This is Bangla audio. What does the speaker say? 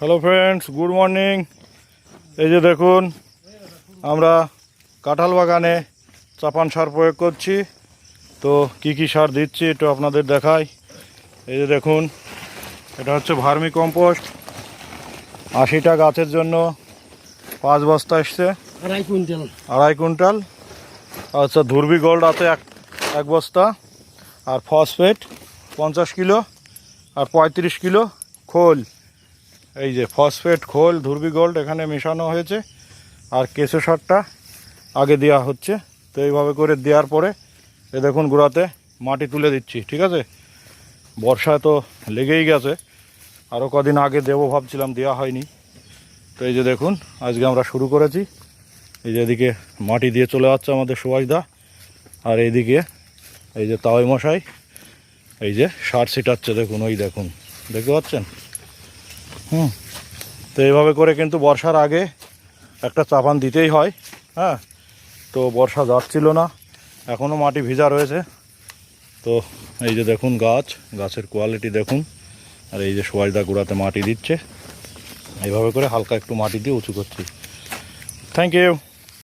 হ্যালো ফ্রেন্ডস গুড মর্নিং এই যে দেখুন আমরা কাঁঠাল বাগানে চাপান সার প্রয়োগ করছি। তো কি কি সার দিচ্ছি একটু আপনাদের দেখাই। এই যে দেখুন এটা হচ্ছে ভার্মি কম্পোস্ট। আশিটা গাছের জন্য পাঁচ বস্তা এসছে। আড়াই কুইন্টাল। আড়াই কুইন্টাল। আচ্ছা ধুরবি গোল্ড আছে এক এক বস্তা। আর ফসফেট পঞ্চাশ কিলো। আর পঁয়ত্রিশ কিলো খোল। এই যে ফসফেট খোল, ধুরবি গোল্ড এখানে মেশানো হয়েছে, আর কেঁচো সারটা আগে দেওয়া হচ্ছে। তো এইভাবে করে দেওয়ার পরে এ দেখুন গোড়াতে মাটি তুলে দিচ্ছি, ঠিক আছে? বর্ষায় তো লেগেই গেছে আরও কদিন আগে দেবো ভাবছিলাম, দেওয়া হয়নি। তো এই যে দেখুন, আজকে আমরা শুরু করেছি। এই যে এদিকে মাটি দিয়ে চলে যাচ্ছে আমাদের সুভাষদা, আর এইদিকে এই যে তাওয়াই মশাই, এই যে সার ছিটাচ্ছে, দেখুন, ওই দেখুন, দেখতে পাচ্ছেন? হুম। তো এইভাবে করে কিন্তু বর্ষার আগে একটা চাপান দিতেই হয় হ্যাঁ। তো বর্ষা যাচ্ছিল না এখনও মাটি ভিজা রয়েছে। তো এই যে দেখুন গাছ, গাছের কোয়ালিটি দেখুন। আর এই যে সোয়াইদা গোড়াতে মাটি দিচ্ছে। এইভাবে করে হালকা একটু মাটি দিয়ে উঁচু করছি। Thank you